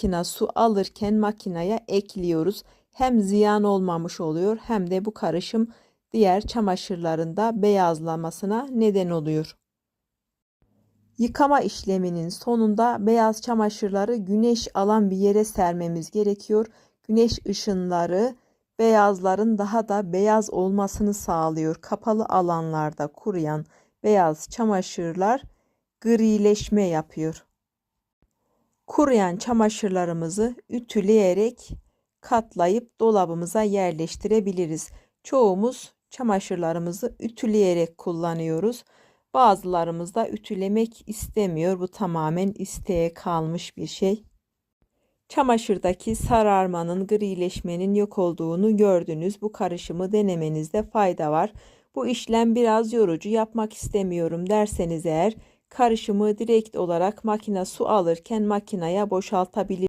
makine su alırken makineye ekliyoruz. Hem ziyan olmamış oluyor hem de bu karışım diğer çamaşırlarında beyazlamasına neden oluyor. Yıkama işleminin sonunda beyaz çamaşırları güneş alan bir yere sermemiz gerekiyor. Güneş ışınları beyazların daha da beyaz olmasını sağlıyor. Kapalı alanlarda kuruyan beyaz çamaşırlar grileşme yapıyor. Kuruyan çamaşırlarımızı ütüleyerek katlayıp dolabımıza yerleştirebiliriz. Çoğumuz çamaşırlarımızı ütüleyerek kullanıyoruz. Bazılarımız da ütülemek istemiyor. Bu tamamen isteğe kalmış bir şey. Çamaşırdaki sararmanın, grileşmenin yok olduğunu gördünüz. Bu karışımı denemenizde fayda var. Bu işlem biraz yorucu yapmak istemiyorum derseniz eğer karışımı direkt olarak makine su alırken makineye boşaltabilirsiniz.